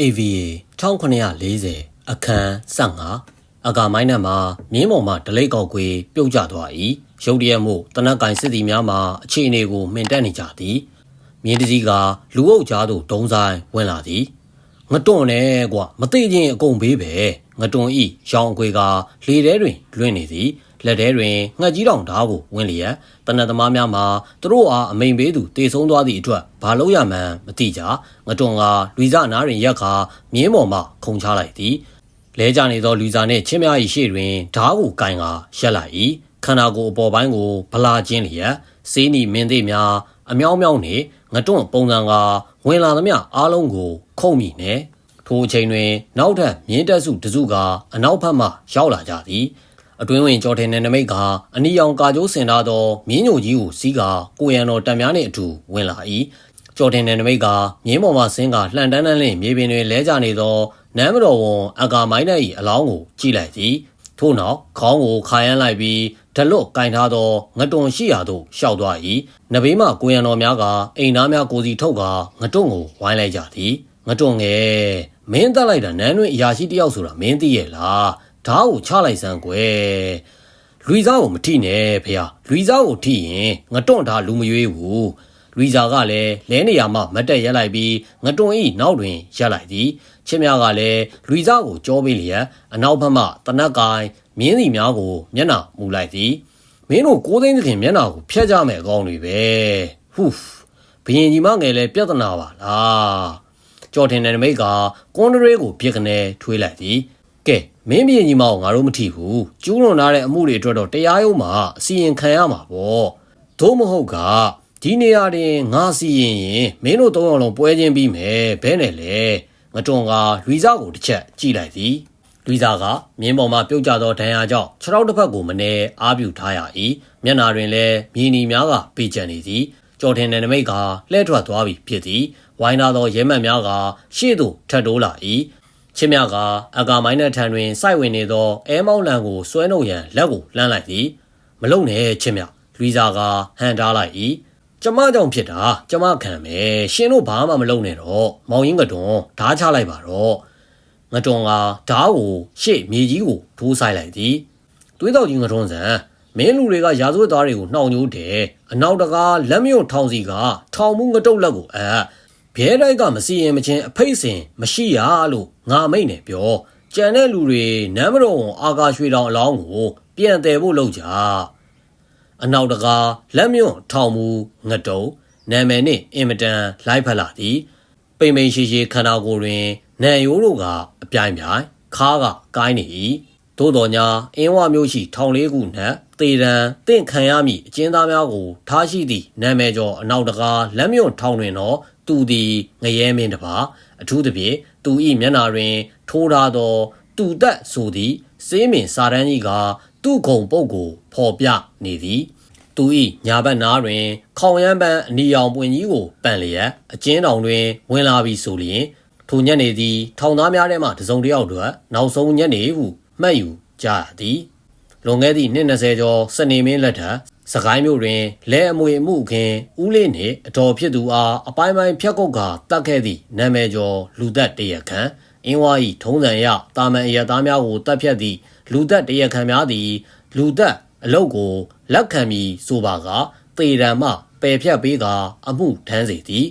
AVA 1940အခန်း15အကာမိုင်းနံမှာမြင်းပေါ်မှဒလိတ်ကောက်ကွေပြုတ်ကျသွား၏ရုတ်တရက်မှုတနက်ကင်စစ်သည်များမှအခြေအနေကိုမှင်တက်နေကြသည်မြင်းတစည်းကလူအုပ်ကြားသို့ဒုံဆိုင်ဝင်လာသည်ငတွန့်နဲ့ကွာမသိချင်းအကုန်ဘေးပဲငတွန့်ဤရောင်အခွေကလေထဲတွင်လွင့်နေသည် လက်ထဲတွင်ငှက်ကြီးတောင်ဓားကိုဝင်လျက်တနတ်သမားများမှာသူတို့အားအမိန်ပေးသူတေဆုံးသွားသည့်အတွက်ဘာလို့ရမှန်းမသိကြငတွန်ကလူစနားတွင်ရက်ခါမြင်းပေါ်မှခုန်ချလိုက်သည်လဲကြနေသောလူစားနှင့်ချင်းများ၏ရှေ့တွင်ဓားကိုကင်ကရက်လိုက်၏ခန္ဓာကိုယ်အပေါ်ပိုင်းကိုဗလာချင်းလျက်စေးနီမင်းသေးများအမြောင်းမြောင်းနှင့်ငတွန့်ပုံစံကဝင်လာသမျှအားလုံးကိုခုံမိနေထိုအချိန်တွင် နောက်ထပ်မြင်းတက်စုတစုကအနောက်ဘက်မှရောက်လာကြသည် အတွင်းဝင်ကြော်ထင်တဲ့နမိတ်ကအနီရောင်ကာကျိုးစင်ထားသောမြင်းညိုကြီးကိုစီးကကိုရံတော်တပ်များနှင့်အတူဝင်လာ၏ကြော်ထင်တဲ့နမိတ်ကမြင်းပေါ်မှဆင်းကလှန်တန်းတန်းလင့်မြေပြင်တွင်လဲကျနေသောနမ်းမတော်ဝန်အကာမိုင်းတဲ့၏အလောင်းကိုကြည့်လိုက်သည်ထို့နောက်ခေါင်းကိုခါရမ်းလိုက်ပြီးဓလွတ်ကင်ထားသောငတွန်ရှိရာသို့ရှောက်သွား၏နဘေးမှကိုရံတော်များကအိမ်သားများကိုစီထုတ်ကငတွန်ကိုဝိုင်းလိုက်ကြသည်ငတွန်ငယ်မင်းတက်လိုက်တာနန်းတွင်အရာရှိတယောက်ဆိုတာမင်းသိရဲ့လား ဓာတ်ကိုချလိုက်စမ်းကွယ်လူစားကိုမထိနဲ့ဖေဟာလူစားကိုထိရင်ငတွန့်ဓာတ်လူမရွေးဘူးလူစားကလည်းလဲနေရမှမတ်တက်ရက်လိုက်ပြီးငတွန့်ဤနောက်တွင်ရက်လိုက်သည်ချစ်များကလည်းလူစားကိုကြောပေးလျက်အနောက်ဘက်မှတနက်ကိုင်းမြင်းစီများကိုမျက်နှာမူလိုက်သည်မင်းတို့ကိုသိန်းသခင်မျက်နှာကိုဖျက်ကြမယ်အကောင်းတွေပဲဟူးဘယင်ကြီးမငယ်လဲပြဿနာပါလားကြော်ထင်တဲ့နမိတ်ကကွန်ဒရေးကိုပြစ်ကနေထွေးလိုက်သည်ကဲ မင်းမြေကြီးမအောင်ငါတို့မထီဘူးကျူးလွန်ထားတဲ့အမှုတွေအတွက်တော့တရားရုံးမှာအစီရင်ခံရမှာပေါ့သို့မဟုတ်ကဒီနေရာတွင်ငါစီရင်ရင်မင်းတို့သုံးယောက်လုံးပွဲချင်းပြီးမယ်ဘဲနဲ့လေငတွန်ကလူစားကိုတစ်ချက်ကြည့်လိုက်သည်လူစားကမြင်းပေါ်မှာပြုတ်ကျသောဒဏ်ရာကြောင့်ခြေထောက်တစ်ဖက်ကိုမနေအားပြုထားရ၏မျက်နာတွင်လည်းမြင်းနီများကပေးကြံနေသည်ကြော်ထင်တဲ့နမိတ်ကလှဲထွက်သွားပြီဖြစ်သည်ဝိုင်းလာသောရဲမှန်များကရှေ့သို့ထပ်တိုးလာ၏ ချင်းမြကအကာမိုင်းနဲ့ထံတွင်စိုက်ဝင်နေသောအဲမောင်းလန်ကိုစွဲနှုတ်ရန်လက်ကိုလှမ်းလိုက်သည်မလုံနဲ့ချင်းမြလူစားကဟန်ထားလိုက်၏ကျမကြောင့်ဖြစ်တာကျမခံမယ်ရှင်တို့ဘာမှမလုပ်နဲ့တော့မောင်ရင်ကတွန်ဓားချလိုက်ပါတော့ငတွန်ကဓားကိုရှေ့မြေကြီးကိုထိုးဆိုင်လိုက်သည်သွေးတော်ကြီးငတွန်ဆန်မင်းလူတွေကရာဇဝတ်သားတွေကိုနှောင်ညိုးတယ်အနောက်တကားလက်မြုပ်ထောင်စီကထောင်မှုငတုတ်လက်ကိုအပ် ဘဲတိုက်ကမစီရင်မချင်းအဖိတ်စင်မရှိရလို့ငါမိတ်နေပြောကြံတဲ့လူတွေနမ်းမတော်ဝန်အာကာရွှေတောင်အလောင်းကိုပြန်တယ်ဖို့လုပ်ကြအနောက်တကားလက်မြွန့်ထောင်မူငတုံနာမည်နှင့်အင်မတန်လိုက်ဖက်လာသည်ပိမ့်ပိန်ရှိရှိခန္ဓာကိုယ်တွင်နံရိုးတို့ကအပြိုင်ပြိုင်ခါးကကိုင်းနေ၏သို့တော်ညာအင်းဝမျိုးရှိထောင်လေးခုနှင့်တေတံတင့်ခံရမည့်အကျဉ်းသားများကိုထားရှိသည့်နာမည်ကျော်အနောက်တကားလက်မြွန့်ထောင်တွင်တော့ သူသည်ငရဲမင်းတပါအထူးသဖြင့်သူ၏မျက်နာတွင် ထိုးထားသောတူတက်ဆိုသည့်စေးမင်စာတန်းကြီးကသူ့ခုံပုတ်ကိုဖော်ပြနေသည်သူ၏ညာဘက်နားတွင် ခေါင်ရမ်းပန်းအနီရောင်ပွင့်ကြီးကိုပန်လျက်အကျဉ်းတောင်တွင် ဝင်လာပြီးဆိုလျင်ထိုညနေသည်ထောင်သားများထဲမှတစုံတစ်ယောက်တို့နောက်ဆုံးညနေဟုမှတ်ယူကြသည်လွန်ခဲ့သည့်နှစ်20ကျော်စနေမင်းလက်ထက် စကိုင်းမြို့တွင်လဲအမွေမှုခင်ဦးလေးနှင့်အတော်ဖြစ်သူအားအပိုင်းပိုင်းဖြတ်ကုတ်ကာတတ်ခဲ့သည့်နာမည်ကျော်လူသက်တရခန့်အင်းဝါ၏ထုံးစံရတာမန်အရသားများကိုတတ်ဖြတ်သည့်လူသက်တရခန့်များသည် လူသက်အလုတ်ကိုလက်ခံပြီးဆိုပါကတေရန်မှပယ်ဖြတ်ပေးကာအမှုထမ်းစေသည်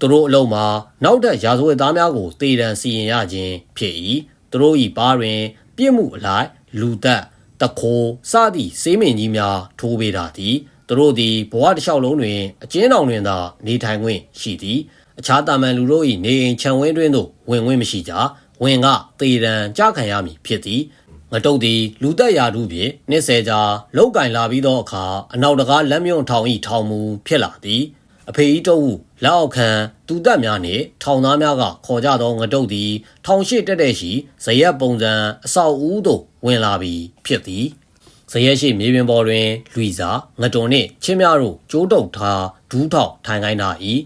သူတို့အလုံးမှာနောက်ထပ်ရာဇဝတ်သားများကိုတေရန်စီရင်ရခြင်းဖြစ်၏သူတို့၏ပါတွင် ပြစ်မှုအလိုက်လူသက် တခိုးစသည့်စေးမင်ကြီးများထိုးပေးတာသည်သူတို့သည်ဘဝတစ်လျှောက်လုံးတွင်အကျဉ်းထောင်တွင်သာနေထိုင်ခွင့်ရှိသည်အခြားတာမန်လူတို့၏နေအိမ်ခြံဝင်းတွင်သို့ဝင်ခွင့်မရှိကြဝင်ကတေရန်ကြခံရမည်ဖြစ်သည်ငတုတ်သည်လူသက်ရာထူးဖြင့်နှစ်ဆယ်ကြာလောက်ကင်လာပြီးသောအခါအနောက်တကားလက်မြွန်ထောင်ဤထောင်မူဖြစ်လာသည် အဖေကြီးတုပ်လက်အောက်ခံတူတက်များနှင့်ထောင်သားများကခေါ်ကြသောငတုတ်သည်ထောင်ရှိတက်တဲ့ရှိဇရက်ပုံစံအဆောက်အဦသို့ဝင်လာပြီးဖြစ်သည်ဇရက်ရှိမြေပြင်ပေါ်တွင်လူစာငတုံနှင့်ချင်းများတို့ကျိုးတုပ်ထားဒူးထောက်ထိုင်ခိုင်းတာ၏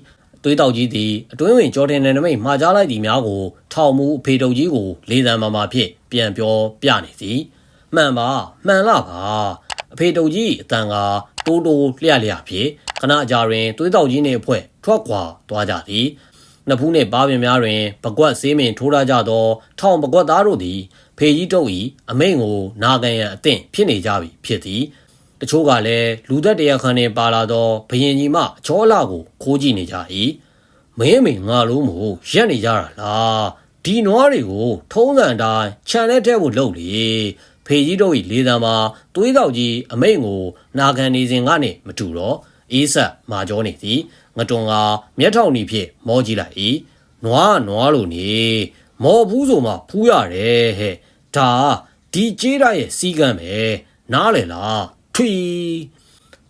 သွေးတောက်ကြီးသည်အတွင်းဝင်ကြော်တင်နယ်နမိတ်မှာကြားလိုက်သည်များကိုထောင်မူအဖေတုပ်ကြီးကိုလေးသံမာမာဖြင့်ပြန်ပြောပြနေသည်မှန်ပါမှန်လားပါအဖေတုပ်ကြီးအတန်က တိုးတိုးလျက်လျက်ဖြင့်ခဏကြာတွင်သွေးတောက်ကြီးနှင့်အဖွဲ့ထွက်ခွာသွားကြသည်နှစ်ဖူးနှင့်ပါပင်များတွင်ပကွက်ဆေးမင်ထိုးထားကြသောထောင်ပကွက်သားတို့သည်ဖေကြီးတုတ်၏အမိန့်ကိုနာခံရန်အသင့်ဖြစ်နေကြပြီဖြစ်သည်တချို့ကလည်းလူသက်တရားခံနှင့်ပါလာသောဘယင်ကြီးမှအချောလာကိုခိုးကြည့်နေကြ၏မင်းမေငါလုံးမို့ရက်နေကြတာလားဒီနွားတွေကိုထုံးစံတိုင်းခြံထဲထဲဖို့လုပ်လေ ဖေကြီးတို့၏လေသံမှာသွေးတောက်ကြီးအမိန့်ကိုနာခံနေစဉ်ကနေမတူတော့အေးဆက်မာကြောနေသည်ငတွန်ကမျက်ထောင်နီဖြင့်မောကြည့်လိုက်၏နွားနွားလိုနေမော်ဘူးဆိုမှဖူးရတယ်ဟဲ့ဒါဒီကျေးရရဲ့စီကံပဲနားလေလားထွီ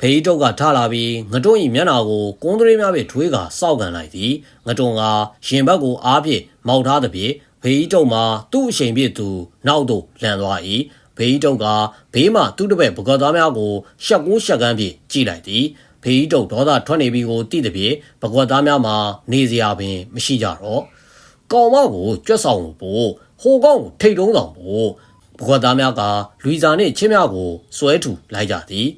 ဖေးတုတ်ကထလာပြီးငတွန်းဤမျက်နာကိုကုန်းသေးများဖြင့်ထွေးကစောက်ကန်လိုက်သည်ငတွန်းကရင်ဘက်ကိုအားဖြင့်မောက်ထားသည်ဖြင့်ဖေးတုတ်မှာသူ့အချိန်ပြည့်သူနောက်သို့လန်သွား၏ ဖေးတုတ်ကဘေးမှသူ့တပည့်ပကသားများကိုရှက်ကိုရှက်ကန်းဖြင့်ကြည့်လိုက်သည်ဖေးတုတ်ဒေါသထွက်နေပြီကိုသိသည်ဖြင့်ပကွက်သားများမှာနေစရာပင်မရှိကြတော့ကောင်မကိုကြွက်ဆောင်ဖို့ဟိုကောင်ကိုထိတ်တုံးဆောင်ဖို့ပကွက်သားများကလူစာနှင့်ချင်းများကိုစွဲထူလိုက်ကြသည်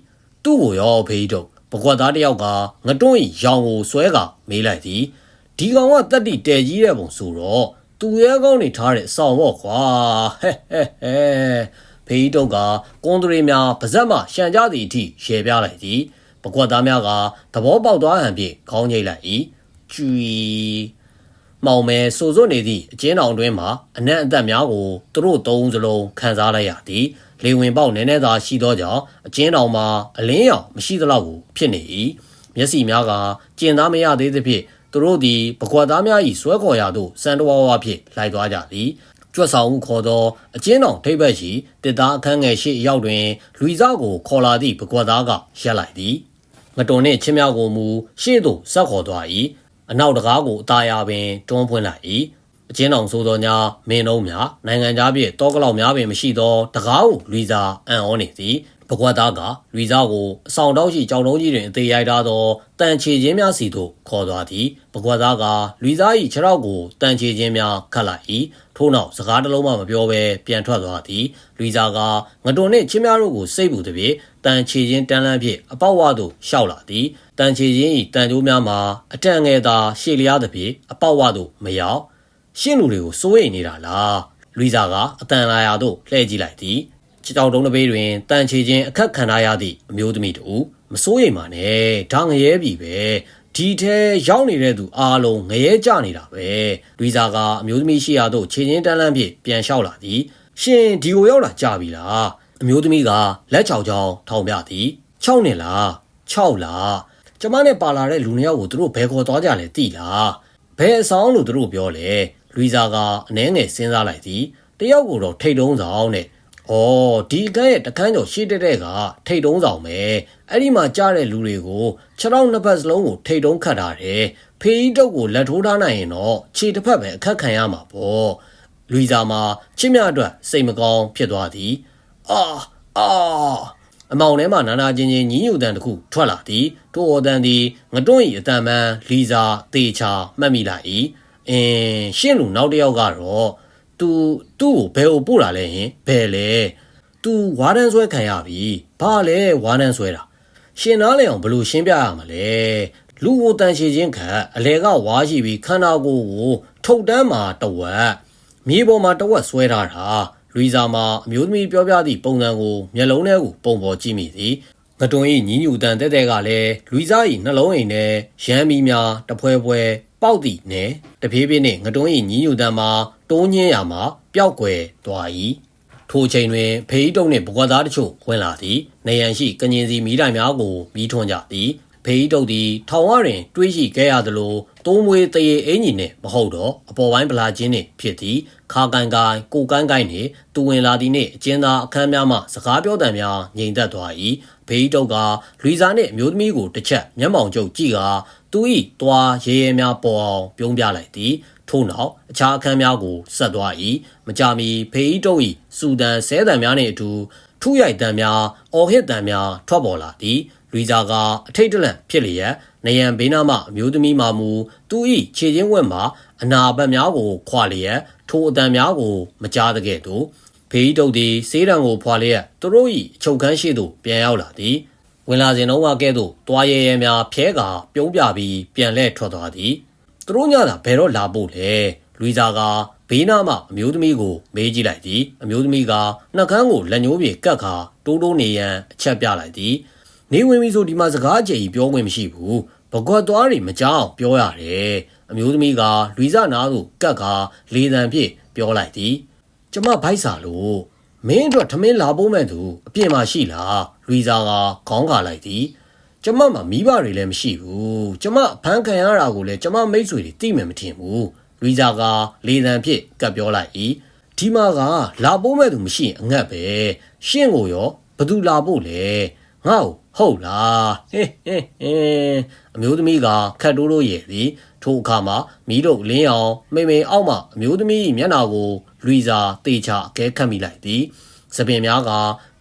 သူ့ကိုရောဖေးတုတ်ပကွက်သားတယောက်ကငတွန်းဤရောင်ကိုစွဲကမေးလိုက်သည်ဒီကောင်ကတက်တိတဲကြီးတဲ့ပုံဆိုတော့သူရဲကောင်းနေထားတဲ့အဆောင်ပေါ့ကွာဟဲ့ဟဲ့ဟဲ့ ဖေးတုတ်ကကွန်ဒရီများပါဇက်မှရှံကြသည့်အထိရေပြလိုက်သည်ပကွက်သားများကသဘောပေါက်သွားဟန်ဖြင့်ခေါင်းငိတ်လိုက်၏ကျွီမောင်မဲဆိုစွနေသည့်အကျဉ်းတော်တွင်မှအနက်အသက်များကိုသူတို့သုံးစလုံးခံစားလိုက်ရသည်လေဝင်ပေါက်နည်းနည်းသာရှိသောကြောင့်အကျဉ်းတော်မှာအလင်းရောင်မရှိသလောက်ကိုဖြစ်နေ၏မျက်စိများကကျင်သားမရသေးသဖြင့်သူတို့သည်ပကွက်သားများ၏ဆွဲခေါ်ရာသို့စံတော်ဝါဖြင့်လိုက်သွားကြသည် ကြွက်ဆောင်မှုခေါ်သောအကျဉ်းတော်ထိပ်ဘက်ရှိတစ်သားအခန်းငယ်ရှိအရောက်တွင်လူီစားကိုခေါ်လာသည့်ပကွက်သားကရက်လိုက်သည်ငတော်နှင့်ချင်းများကိုမူရှေ့သို့ဆက်ခေါ်သွား၏အနောက်တကားကိုအသားရပင်တွန်းဖွင့်လိုက်၏အချင်းတော်ဆိုသောညာမင်းတို့များနိုင်ငံသားပြည့်တောကလောက်များပင်မရှိသောတကားကိုလူစားအံ့ဩနေသည် ပကွက်သားကလူစားကိုအဆောင်တောက်ရှိကြောင်တုံးကြီးတွင်အသေးရိုက်ထားသောတန်ချေခြင်းများစီသို့ခေါ်သွားသည်ပကွက်သားကလူစား၏ခြေထောက်ကိုတန်ချေခြင်းများခတ်လိုက်၏ထို့နောက်စကားတစ်လုံးမှမပြောဘဲပြန်ထွက်သွားသည်လူစားကငတွန်နှင့်ချင်းများတို့ကိုစိတ်ပူသည်ဖြင့်တန်ချေခြင်းတန်းလန်းဖြင့်အပေါက်ဝသို့ရှောက်လာသည်တန်ချေခြင်း၏တန်ကြိုးများမှာအတန်ငယ်သာရှေ့လျားသည်ဖြင့်အပေါက်ဝသို့မရောက်ရှင်းလူတွေကိုစိုးရိမ်နေတာလားလူစားကအတန်လာရာသို့လှည့်ကြည့်လိုက်သည် ကြောင်တုံးတစ်ပေးတွင်တန်ချေခြင်းအခက်ခံထားရသည့်အမျိုးသမီးတို့မစိုးရိမ်ပါနဲ့ဒါငရဲပြီပဲဒီထဲရောက်နေတဲ့သူအားလုံးငရဲကြနေတာပဲလူစားကအမျိုးသမီးရှိရာသို့ခြေချင်းတန်းလန်းဖြင့်ပြန်လျှောက်လာသည်ရှင်ဒီကိုရောက်လာကြပြီလားအမျိုးသမီးကလက်ချောက်ချောင်းထောင်ပြသည်6နှစ်လား6လားကျမနဲ့ပါလာတဲ့လူနှစ်ယောက်ကိုသူတို့ဘယ်ခေါ်သွားကြလဲသိလားဘယ်အဆောင်လို့သူတို့ပြောလဲလူစားကအနှဲငယ်စဉ်းစားလိုက်သည်တယောက်ကိုတော့ထိတ်တုံးဆောင်နဲ့။ အော်ဒီကန်းရဲ့တကန်းကျော်ရှေ့တက်တဲ့ကထိတ်တုံးဆောင်ပဲ။အဲ့ဒီမှာကြားတဲ့လူတွေကိုခြေထောက်နှစ်ဖက်စလုံးကိုထိတ်တုံးခတ်ထားတယ်။ဖေးကြီးတုပ်ကိုလက်ထိုးထားနိုင်ရင်တော့ခြေတစ်ဖက်ပဲအခက်ခံရမှာပေါ့။လူစာမှာချစ်မြအတွက်စိတ်မကောင်းဖြစ်သွားသည်။အာအာအမောင်ထဲမှာနာနာချင်းချင်းညီးညူတန်တစ်ခုထွက်လာသည်ထို့အော်တန်သည်ငတွန်း၏အတန်မှန်လီစာတေချာမှတ်မိလိုက်၏အင်းရှင်းလူနောက်တစ်ယောက်ကတော့ तू သူ့ကိုဘယ်ကိုပို့တာလဲဟင်ဘယ်လဲ तू ဝါဒန်းဆွဲခံရပြီဘာလဲဝါဒန်းဆွဲတာရှင်နားလေအောင်ဘယ်လိုရှင်းပြရမလဲလူကိုတန်ရှည်ခြင်းခံအလဲကဝါရှိပြီးခန္ဓာကိုယ်ကိုထုတ်တန်းမှာတဝက်မြေပေါ်မှာတဝက်ဆွဲထားတာလူစာမှာအမျိုးသမီးပြောပြသည့်ပုံစံကိုမျက်လုံးထဲကိုပုံပေါ်ကြည့်မိသည်ငတွန်ဤညီညူတန်တဲ့တဲ့ကလည်းလူစားဤနှလုံးအိမ်နဲ့ရမ်းမီများတဖွဲဖွဲပေါက်သည့်နဲ့တပြေးပြေးနှင့်ငတွန်းဤညီညူတန်မှာ တိုးညင်းရာမှာပျောက်ကွယ်သွား၏ထိုအချိန်တွင်ဖေးတုံနှင့်ဘကွာသားတို့ဝင်လာသည်နေရန်ရှိကငင်စီမိတိုင်များကိုမိထွန်းကြသည်ဖေးတုတ်သည်ထောင်ဝတွင် တွေးရှိခဲ့ရသလိုသုံးမွေးတရေအင်ကြီးနှင့်မဟုတ်တော့အပေါ်ပိုင်းဗလာချင်းနှင့်ဖြစ်သည်ခါကန်ကိုင်ကိုကန်းကိုင်နှင့်တူဝင်လာသည်နှင့်အကျဉ်းသားအခန်းများမှစကားပြောတံများငြိမ်သက်သွား၏ဖေးတုတ်ကလူစားနှင့်အမျိုးသမီးကိုတစ်ချက်မျက်မှောင်ကျုပ်ကြည့်ကာသူ၏သွားရဲရဲများပေါ်အောင်ပြုံးပြလိုက်သည် ထို့နောက်အခြားအခန်းများကိုဆက်သွား၏မကြမီဖေးတုတ်၏စူဒန်ဆဲတံများနှင့်အတူထုရိုက်တံများအော်ဟစ်တံများထွက်ပေါ်လာသည်လူစားကအထိတ်တလန့်ဖြစ်လျက်နယံဘေးနားမှအမျိုးသမီးမှမူသူ၏ခြေချင်းဝက်မှအနာဘက်များကိုခွာလျက်ထိုအတန်များကိုမကြားတကဲ့သို့ဖေးတုတ်သည်စေးတံကိုဖွာလျက်သူတို့၏အချုပ်ခန်းရှိသို့ပြန်ရောက်လာသည်ဝင်လာစဉ်တော့ကဲ့သို့တွားရဲရဲများဖျဲကာပြုံးပြပြီးပြန်လဲထွက်သွားသည် သူတို့ညတာဘယ်တော့လာဖို့လဲလူီဇာကဘေးနားမှအမျိုးသမီးကိုမေးကြည့်လိုက်သည်အမျိုးသမီးကနှကန်းကိုလက်ညှိုးပြေကတ်ခါတိုးတိုးနေရန်အချက်ပြလိုက်သည်နေဝင်ပြီဆိုဒီမှာစကားကြိတ်ပြောခွင့်မရှိဘူးဘကွက်သွားတွေမကြောက်ပြောရတယ်အမျိုးသမီးကလူီဇာနားကိုကတ်ခါလေတံဖြင့်ပြောလိုက်သည်ကျမဗိုက်စာလို့မင်းအတွက်ထမင်းလာဖို့မဲ့သူအပြင်မှာရှိလားလူီဇာကခေါင်းခါလိုက်သည် ကျမမှာမိဘတွေလည်းမရှိဘူးကျမအဖမ်းခံရတာကိုလည်းကျမမိတ်ဆွေတွေသိမှမထင်ဘူးရီဇာကလေတံဖြစ်ကပ်ပြောလိုက်၏ဒီမှာကလာပိုးမဲ့သူမရှိရင်အငတ်ပဲရှင့်ကိုရောဘသူလာဖို့လဲငါ့ကိုဟုတ်လားဟဲ့ဟဲ့ဟဲ့အမျိုးသမီးကခတ်တိုးလို့ရဲ့သည်ထိုအခါမှာမီးတို့လင်းအောင်မိမ့်မိန်အောက်မှအမျိုးသမီးမျက်နှာကိုလူီဇာတေချာအကဲခတ်မိလိုက်သည် စပင်များက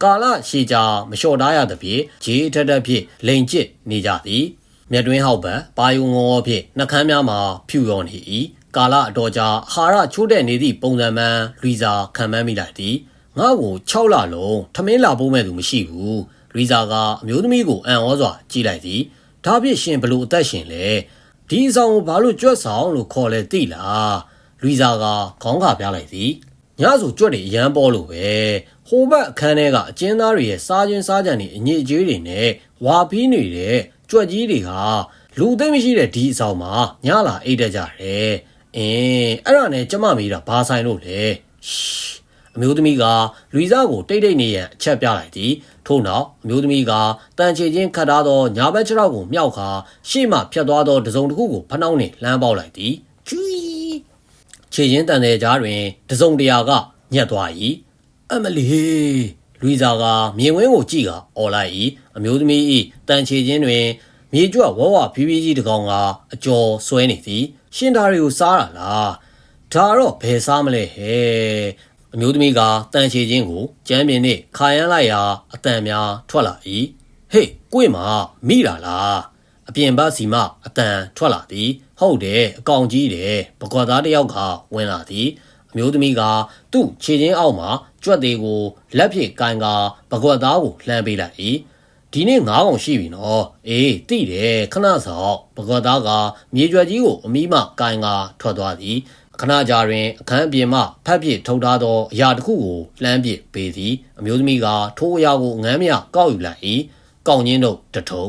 ကာလရှည်ကြာမလျှော့သားရသဖြင့်ဂျေးထက်ထက်ဖြင့်လိန်ကျစ်နေကြသည်မြတ်တွင်းဟောက်ပံပါယုံငေါဖြင့်နှကမ်းများမှာဖြူရောနေ၏ကာလအတော်ကြာအာဟာရချိုးတဲ့နေသည့်ပုံစံမှန်လူီဇာခံမှန်းမိလိုက်သည်ငါ့ကို6လလုံးထမင်းလာပိုးမဲ့သူမရှိဘူးလူီဇာကအမျိုးသမီးကိုအံ့ဩစွာကြည့်လိုက်သည်ဒါဖြင့်ရှင်ဘလို့အသက်ရှင်လဲဒီအဆောင်ကိုဘာလို့ကြွက်ဆောင်လို့ခေါ်လဲသိလားလူီဇာကခေါင်းခါပြလိုက်သည်ညဆိုကြွက်တွေအရန်ပေါ်လို့ပဲ ဟိုဘက်အခန်းထဲကအကျဉ်းသားတွေရဲ့စားခြင်းစားကြံတွေအညစ်အကြေးတွေနဲ့ဝါဖီးနေတဲ့ကြွက်ကြီးတွေကလူသိမ့်မရှိတဲ့ဒီအဆောင်မှာညလာအိတ်တတ်ကြတယ်အင်းအဲ့ဒါနဲ့ကျမမေးတာဘာဆိုင်လို့လဲရှ်အမျိုးသမီးကလူီဇာကိုတိတ်တိတ်နေရန်အချက်ပြလိုက်သည်ထို့နောက်အမျိုးသမီးကတန်ချေချင်းခတ်ထားသောညာဘက်ခြေထောက်ကိုမြောက်ခါရှေ့မှဖြတ်သွားသောတစုံတစ်ခုကိုဖနှောင်းနှင့်လှမ်းပေါက်လိုက်သည်ချွီခြေချင်းတန်တဲ့ကြားတွင်တစုံတရာကညက်သွား၏ အမလီလူီဇာကမြင်ဝင်းကိုကြည့်ကအော်လိုက်၏အမျိုးသမီး၏တန်ချေချင်းတွင်မြေကြွဝဝဖြည်းဖြည်းကြီးတကောင်ကအကျော်ဆွဲနေသည်ရှင်ဓာတွေကိုစားတာလားဒါတော့ဘယ်စားမလဲဟဲ့အမျိုးသမီးကတန်ချေချင်းကိုကြမ်းပြင်းနှင့်ခါရမ်းလိုက်ရာအတန်များထွက်လာ၏ဟေးကို့မမိတာလားအပြင်ဘက်စီမှအတန်ထွက်လာသည်ဟုတ်တယ်အကောင်ကြီးတယ်ပကွာသားတစ်ယောက်ကဝင်လာသည်အ မျိုးသမီးကသူ့ခြေချင်းအောက်မှာကြွက်သေးကိုလက်ဖြင့်ကန်ကာပကွက်သားကိုလှမ်းပေးလိုက်၏ဒီနေ့ငါးကောင်ရှိပြီနော်အေးတိတယ်ခဏဆောင်ပကွက်သားကမြေကြွက်ကြီးကိုအမိမကန်ကာထွက်သွားသည်ခဏကြာတွင်အခန်းအပြင်မှဖက်ပစ်ထုတ်ထားသောအရာတစ်ခုကိုလှမ်းပစ်ပေးသည်အမျိုးသမီးကထိုးအရာကိုငမ်းမြကောက်ယူလိုက်၏ကောင်းချင်းတို့တထုံ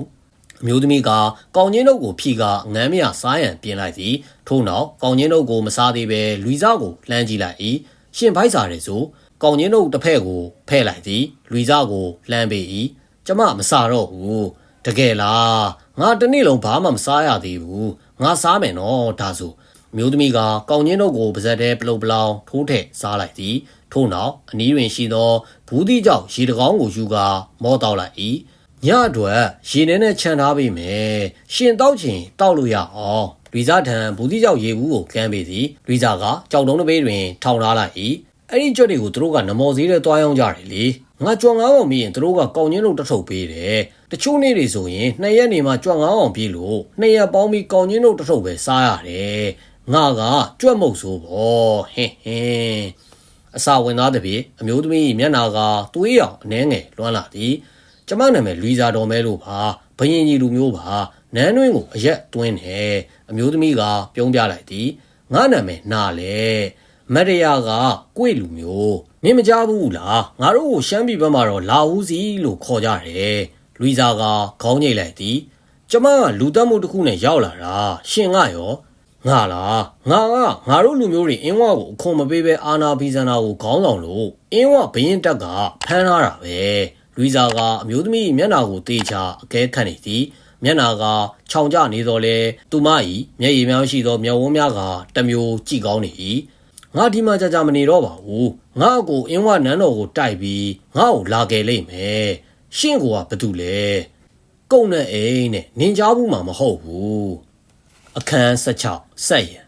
အမျိုးသမီးကကောင်းချင်းတို့ကိုဖြီကငမ်းမြစားရန်ပြင်လိုက်သည်ထို့နောက်ကောင်းချင်းတို့ကိုမစားသေးပဲလူစားကိုလှမ်းကြည့်လိုက်၏ရှင်ဖိုက်စားတယ်ဆိုကောင်းချင်းတို့တစ်ဖက်ကိုဖဲ့လိုက်သည်လူစားကိုလှမ်းပေး၏ကျမမစားတော့ဘူးတကယ်လားငါတနေ့လုံးဘာမှမစားရသေးဘူးငါစားမယ်နော်ဒါဆိုမျိုးသမီးကကောင်းချင်းတို့ကိုပါဇက်တဲပလုတ်ပလောင်ထိုးထည့်စားလိုက်သည်ထို့နောက်အနီးတွင်ရှိသောဘူးသီးကြောင့်ရေတကောင်းကိုယူကာမောတောက်လိုက်၏ ညအတွက်ရေထဲနဲ့ခြံထားပေးမယ်ရှင်တောက်ချင်တောက်လို့ရအောင်လူစားထံဘူးသီးကြောင့်ရေဘူးကိုကမ်းပေးသည်လူစားကကြောက်တုံးတစ်ပေးတွင် ထောင်ထားလိုက်၏အဲ့ဒီကြွက်တွေကိုသူတို့ကနမော်စည်းနဲ့တွားရောက်ကြတယ်လေငါကြွငါးအောင်ပြီးရင်သူတို့ကကောင်းချင်းတို့တထုပ်ပေးတယ်တချို့နေ့တွေဆိုရင်နှစ်ရက်နေမှကြွငါးအောင်ပြီးလို့နှစ်ရက်ပေါင်းပြီးကောင်းချင်းတို့တထုပ်ပဲစားရတယ်ငါကကြွက်မုတ်ဆိုးပေါ့ဟင်းဟင်းအစာဝင်သားတပြေအမျိုးသမီးမျက်နာကသွေးရောင်အနှဲငယ်လွှမ်းလာသည် ကျမနာမည်လူဇာတော်မဲလို့ပါဘယင်ကြီးလူမျိုးပါနန်းတွင်းကိုအရက်တွင်းတယ်အမျိုးသမီးကပြုံးပြလိုက်သည်ငါနာမည်နာလေမရယာကကိုယ့်လူမျိုးနင်မကြဘူးလားငါတို့ကိုရှမ်းပြည်ဘက်မှာတော့လာဦးစီလို့ခေါ်ကြတယ်လူဇာကခေါင်းညိတ်လိုက်သည် ကျမကလူတက်မှုတစ်ခုနဲ့ရောက်လာတာရှင်ကရောငါလားငါကငါတို့လူမျိုးတွေအင်းဝကိုအခွန်မပေးဘဲအာနာဖီဇန်နာကိုခေါင်းဆောင်လို့အင်းဝဘရင်တက်ကဖမ်းထားတာပဲ လူဇာကအမျိုးသမီးမျက်နာကိုတေချာအကဲခတ်နေသည်မျက်နာကခြောင်ကျနေတော့လေသူမ၏မျက်ရည်များရှိသောမျက်ဝန်းများကတမျိုးကြည့်ကောင်းနေ၏ငါဒီမှာကြာကြာမနေတော့ပါဘူးငါ့ကိုအင်းဝနန်းတော်ကိုတိုက်ပြီးငါ့ကိုလာခဲ့လိမ့်မယ်ရှင့်ကိုကဘာတူလဲကုန်းနဲ့အိမ်နဲ့နင်ကြားဘူးမှာမဟုတ်ဘူးအခန်း16ဆက်ရံ